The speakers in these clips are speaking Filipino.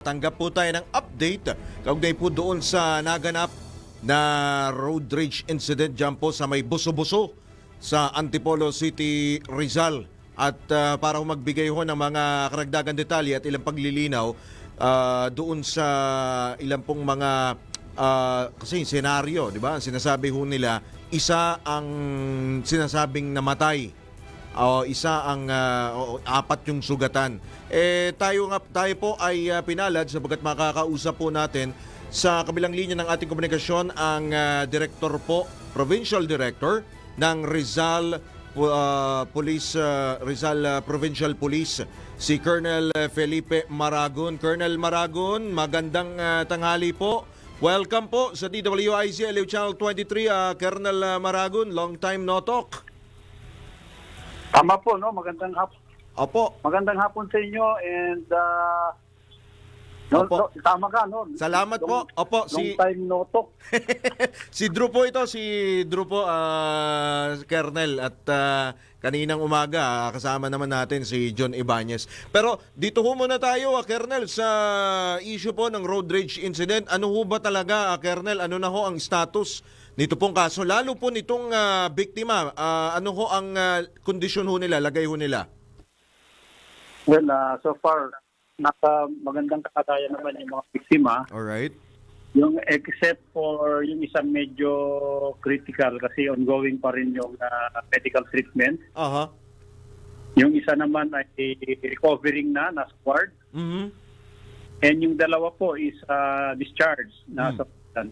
Tanggap po tayo ng update kaugnay po doon sa naganap na road rage incident dyan po sa may buso-buso sa Antipolo City, Rizal. At ah, para magbigay ho ng mga karagdagan detalye at ilang paglilinaw ah, doon sa ilang pong mga ah, kasi senaryo, di ba? Ang Sinasabi ho nila, isa ang sinasabing namatay o isa ang o, apat yung sugatan. Eh tayo nga tayo po ay ah, pinalad sapagkat makakausap po natin sa kabilang linya ng ating komunikasyon ang ah, director po, provincial director ng Rizal ah, Police ah, Rizal ah, Provincial Police si Colonel Felipe Maragon. Colonel Maragon, magandang ah, tanghali po. Welcome po sa DWIC LU Channel 23 ah, Colonel Maragon, long time no talk. Tama po, no? Magandang hap Opo. magandang hapon sa inyo and uh, no, Opo. no, tama ka, no? Salamat po. Long- Opo, long si time no talk. si Drew po ito, si Drew po, ah, Kernel. At ah, kaninang umaga, ah, kasama naman natin si John Ibanez. Pero dito ho muna tayo, ah, Kernel, sa issue po ng road rage incident. Ano ho ba talaga, ah, Kernel? Ano na ho ang status nito pong kaso? Lalo po nitong ah, biktima, ah, ano ho ang ah, kondisyon ho nila, lagay ho nila? Well, uh, so far, naka magandang kakatayan naman yung mga biktima. Alright. Yung except for yung isang medyo critical kasi ongoing pa rin yung uh, medical treatment. Aha. Yung isa naman ay recovering na, nasa ward. Mhm. And yung dalawa po is uh, discharged, nasa hospital.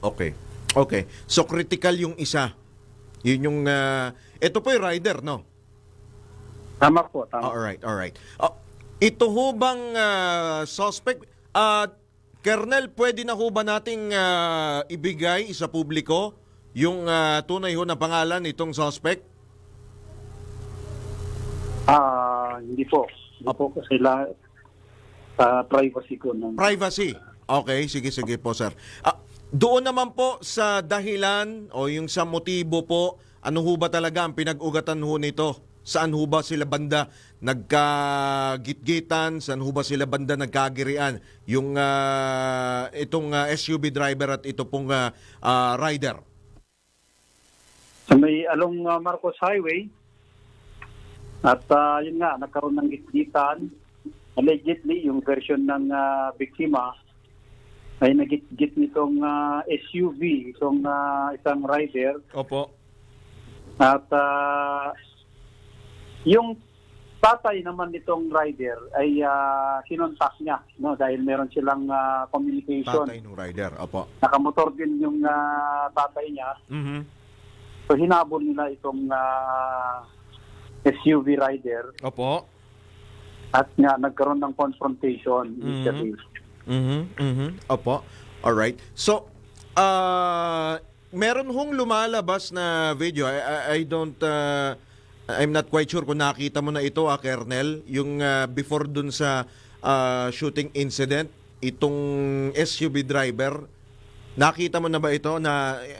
Okay. Okay. So critical yung isa. Yun yung ah, ito po yung rider, no? Tama po, tama. All right, all right. Ah, ito ho bang ah, suspect at Kernel, pwede na ho ba nating ah, ibigay sa publiko yung ah, tunay ho na pangalan nitong suspect? Ah, hindi po. Hindi po kasi la, sa privacy ko ng Privacy. Okay, sige, sige po, sir. Ah, doon naman po sa dahilan o yung sa motibo po, ano ho ba talaga ang pinag-ugatan ho nito? Saan ho ba sila banda nagkagitgitan? Saan ho ba sila banda nagkagirian? Yung ah, itong ah, SUV driver at ito pong ah, ah, rider. sa may along ah, Marcos Highway. At ah, yun nga, nagkaroon ng gitgitan. Allegedly, yung version ng ah, biktima ay nagitgit nitong ah, SUV, itong ah, isang rider. Opo. At ah, yung tatay naman nitong rider ay uh, kinontak niya no dahil meron silang ah, communication. Tatay ng rider. Opo. Nakamotor din yung ah, tatay niya. Mhm. So hinabol nila itong ah, SUV rider Opo. at nga nagkaroon ng confrontation initially. Mhm. Mhm. Opo. All right. So, uh, meron hong lumalabas na video. I, I, I don't uh, I'm not quite sure kung nakita mo na ito, ah, Kernel, yung uh, before dun sa uh, shooting incident, itong SUV driver, nakita mo na ba ito na eh,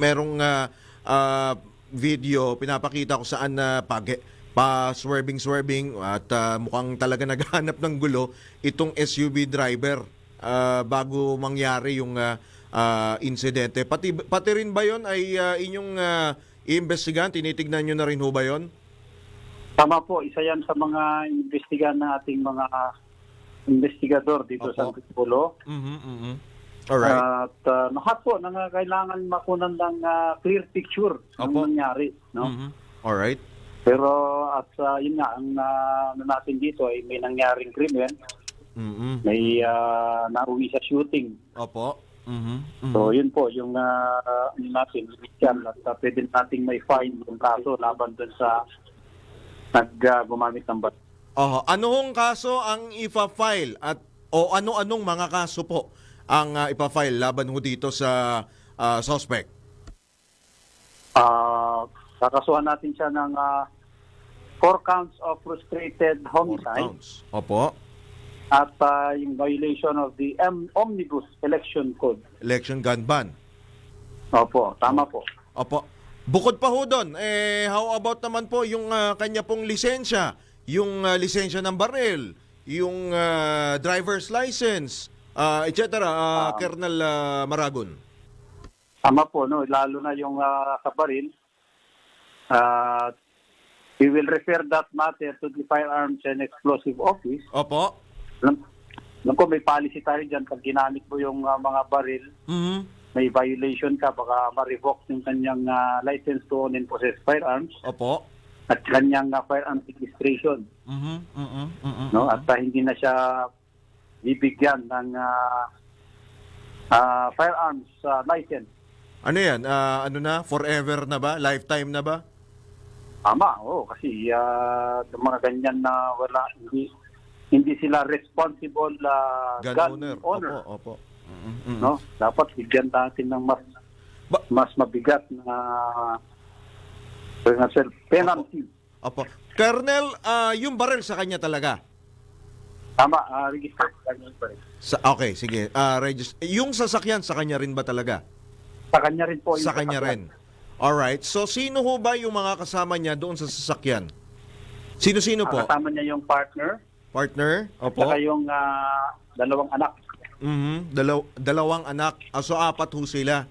merong uh, uh, video, pinapakita ko saan na pag pa swerving swerving at uh, mukhang talaga naghahanap ng gulo itong SUV driver uh, bago mangyari yung uh, uh, insidente. Pati pati rin ba 'yon ay uh, inyong uh, iimbestigahan, tinitignan niyo na rin ho ba 'yon? Tama po, isa yan sa mga investigan ng ating mga investigador dito Opo. sa Antipolo. Mhm. Mhm. All right. At uh, lahat po nangangailangan makunan ng ah, clear picture ng Opo. nangyari. No? Mhm. All right. Pero at ah, yun nga, ang uh, natin dito ay may nangyaring krimen, Mhm. may uh, nauwi sa shooting. Opo. Mhm. Mhm. So yun po yung uh, natin, initial at uh, pwede nating may fine yung kaso laban dun sa nag uh, ng bat. Oho. Ano hong kaso ang ipa-file at o ano-anong mga kaso po ang uh, ipa-file laban ho dito sa uh, suspect? Uh, kakasuhan natin siya ng uh, four counts of frustrated homicide. Opo. at uh, yung violation of the M- Omnibus Election Code. Election gun ban. Opo, tama po. Opo. Bukod pa ho doon, eh, how about naman po yung ah, kanya pong lisensya? Yung ah, lisensya ng baril, yung ah, driver's license, ah, etc. Um, Colonel ah, Maragon. Tama po, no? lalo na yung uh, sa baril. Uh, we will refer that matter to the Firearms and Explosive Office. Opo. Alam, alam ko may policy tayo dyan. Pag ginamit mo yung uh, mga baril, Mhm. may violation ka, baka ma-revoke yung kanyang uh, license to own and possess firearms Opo. at kanyang uh, firearms registration. Mhm. Mhm. Mhm. No? At uh, hindi na siya bibigyan ng uh, uh, firearms uh, license. Ano yan? Ah, ano na? Forever na ba? Lifetime na ba? Tama, oo, kasi uh, mga ganyan na wala, hindi, hindi sila responsible uh, Gun, gun, owner. owner. Opo, opo. Mhm, mhm. No? Dapat bigyan natin ng mas Ba- mas mabigat na self penalty. Opo. Colonel, ah, yung barrel sa kanya talaga. Tama, uh, registered. Sa, okay, sige. Ah, regis- yung sasakyan sa kanya rin ba talaga? Sa kanya rin po. Sa kanya rin. Sasakyan. Alright. So, sino ho ba yung mga kasama niya doon sa sasakyan? Sino-sino po? Kasama niya yung partner, Partner? Opo. saka yung ah, dalawang anak. Mhm. Dalaw- dalawang anak. Ah, so, apat ho sila.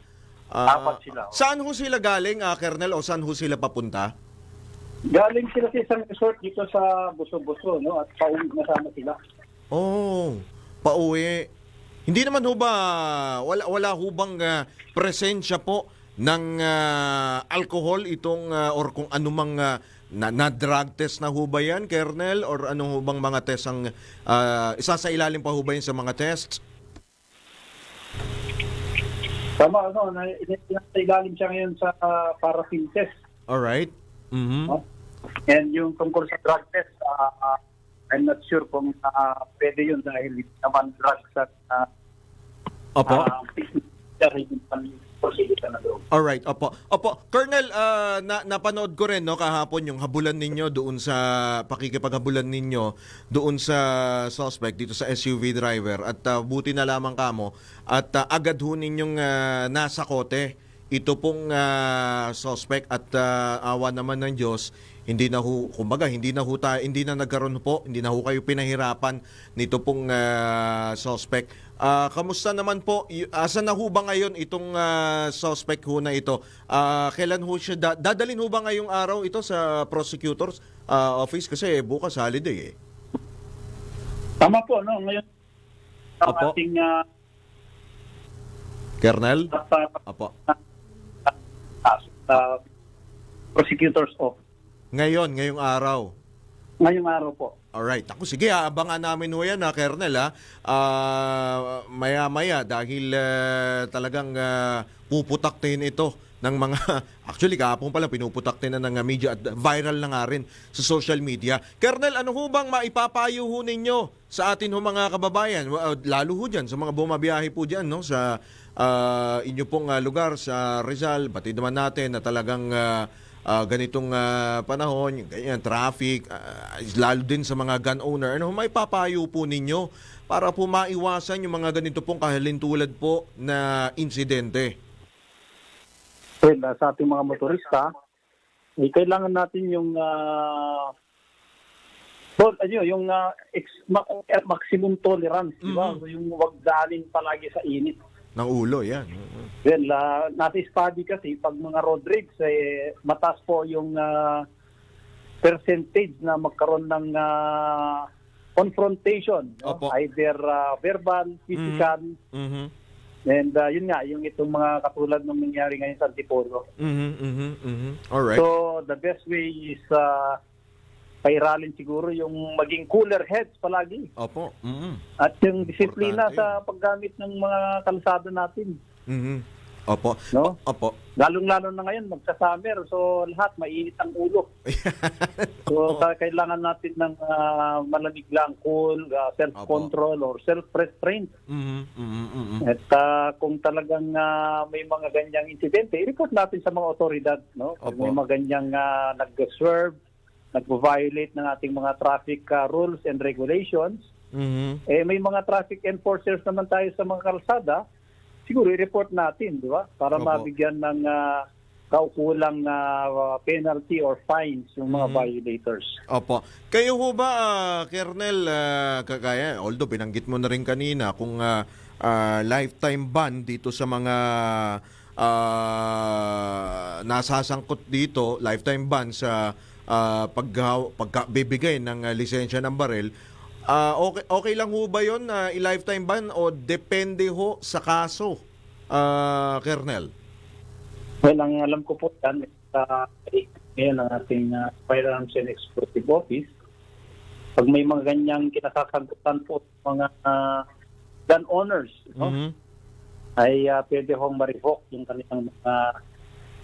Ah, Apat sila, oh. Saan ho sila galing, ah, Colonel, o saan ho sila papunta? Galing sila sa isang resort dito sa Buso-Buso, no? At pauwi na sana sila. Oh, pauwi. Hindi naman ho ba, wala, wala ho bang ah, presensya po ng ah, alcohol itong, ah, or kung anumang ah, na, na drug test na ho ba yan, Colonel? Or ano ho bang mga test ang, ah, isa sa ilalim pa ho ba yun sa mga tests? Tama, ano, na, ilalim siya ngayon sa uh, paraffin test. Alright. Mhm. No? And yung tungkol sa drug test, ah, I'm not sure kung uh, pwede yun dahil hindi naman drugs at uh, Opo. uh, prosecutor na doon. Alright, opo. Opo, Colonel, ah, na, napanood ko rin no kahapon yung habulan ninyo doon sa pakikipaghabulan ninyo doon sa suspect dito sa SUV driver at ah, buti na lamang kamo at ah, agad ho ninyong ah, nasa kote ito pong ah, suspect at ah, awa naman ng Diyos hindi na ho kumbaga hindi na ho tayo, hindi na nagkaroon po hindi na ho kayo pinahirapan nito pong ah, suspect Ah, kamusta naman po? Y- Asan na ho ba ngayon itong ah, suspect ho na ito? Ah, kailan ho siya da- dadalhin ho ba ngayong araw ito sa prosecutor's ah, office kasi bukas holiday eh. Tama po, no? Ngayon, ang Opo. ating uh, Colonel? uh, Apo. uh, prosecutor's office. Ngayon, ngayong araw. Ngayong araw po. Alright. Ako, sige, abangan namin ho yan, ha, Colonel. Ha? Ah, maya-maya, dahil ah, talagang ah, puputak din ito ng mga... Actually, kahapon pala, pinuputak din na ng ah, media at viral na nga rin sa social media. Colonel, ano ho bang maipapayo ho ninyo sa atin ho mga kababayan? Ah, Lalo ho dyan, sa mga bumabiyahe po dyan, no? sa ah, inyo pong ah, lugar sa Rizal. Batid naman natin na talagang... ah, ah, ganitong ah, panahon, ganyan, traffic, ah, lalo din sa mga gun owner, ano, may papayo po ninyo para po maiwasan yung mga ganito pong kahalintulad po na insidente. Well, uh, sa ating mga motorista, eh, kailangan natin yung uh, well, ano, yung uh, ex- ma- eh, maximum tolerance, di ba? Mhm. Yung wag dalin palagi sa init. Ng ulo, yan. Well, uh, nasa study kasi pag mga road rage, eh, mataas po yung uh, percentage na magkaroon ng uh, confrontation. no? Opo. Either uh, verbal, physical, Mhm. and uh, yun nga, yung itong mga katulad ng nangyari ngayon sa Antipolo. Mhm, mhm, mhm. Alright. So, the best way is uh, pairalin siguro yung maging cooler heads palagi. Opo. Mhm. At yung disiplina Importante sa paggamit ng mga kalsada natin. Mhm. Opo. No? Opo. Lalong-lalo na ngayon, magsa-summer. So, lahat, mainit ang ulo. So, ka- kailangan natin ng ah, malamig lang, cool, ah, self-control or self-restraint. Mhm, mhm, mhm. At ah, kung talagang ah, may mga ganyang insidente, i-report natin sa mga otoridad. No? Kung Opo. may mga ganyang uh, nag-swerve, nag-violate ng ating mga traffic ah, rules and regulations, Mhm. eh may mga traffic enforcers naman tayo sa mga kalsada, siguro i-report natin, di ba? Para Opo. mabigyan ng ah, kaukulang ah, penalty or fines yung mga violators. Opo. Kayo ho ba, ah, Kernel, ah, kagaya, although binanggit mo na rin kanina kung ah, ah, lifetime ban dito sa mga ah, nasasangkot dito, lifetime ban sa ah, paggaw- pagkabibigay ng ah, lisensya ng barel, ah, okay, okay lang ho ba yun na i-lifetime ban o depende ho sa kaso, ah, Kernel? Well, ang alam ko po yan, sa ngayon ang ating uh, Firearms and Explosive Office, pag may mga ganyang kinasasagutan po mga ah, gun owners, no? Mhm. ay uh, pwede hong ma-revoke yung kanilang mga uh,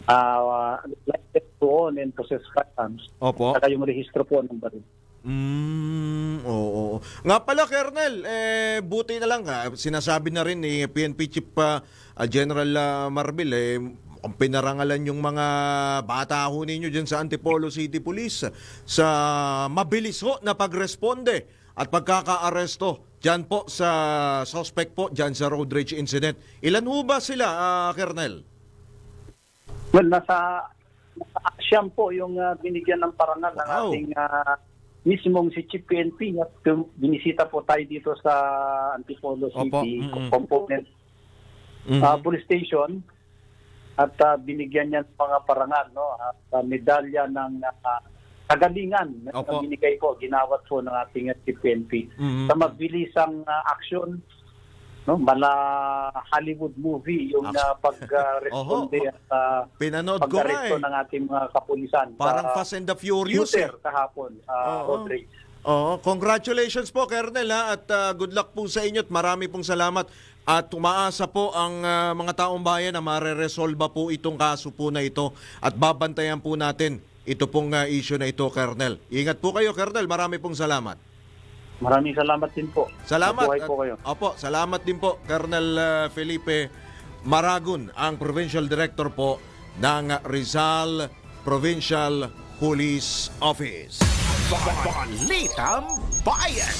license to own and possess firearms. Opo. Saka yung rehistro po ng baril. Mm, oo. Nga pala, Colonel, eh, buti na lang, ha, sinasabi na rin ni PNP Chief ah, General ah, Marbil, eh, ang pinarangalan yung mga bata ho ninyo dyan sa Antipolo City Police sa mabilis ho na pagresponde at pagkaka-aresto dyan po sa suspect po dyan sa road rage incident. Ilan ho ba sila, ah, Colonel? Well, nasa, nasa Asyam po yung uh, binigyan ng parangal ng Wow. ating uh, mismong si Chief PNP. Binisita po tayo dito sa Antipolo. City Mm-mm. Component Mhm. uh, Police Station at uh, binigyan niya ng mga parangal no at uh, medalya ng uh, kagalingan na binigay po ginawat po ng ating uh, Chief PNP Mhm. sa mabilisang uh, action no mala Hollywood movie yung uh, pag-responde Oho. at uh, Pinanood ko eh. ng ating mga kapulisan Parang Fast and the Furious eh. kahapon uh, Oo. Oo, congratulations po Colonel ha at uh, good luck po sa inyo at marami pong salamat at umaasa po ang uh, mga taong bayan na mareresolba po itong kaso po na ito at babantayan po natin ito pong uh, issue na ito Colonel. Ingat po kayo Colonel, marami pong salamat. Maraming salamat din po. Salamat. Mabuhay po kayo. Opo, salamat din po Colonel uh, Felipe Maragon, ang Provincial Director po ng Rizal Provincial Police Office. Balitang Bayan.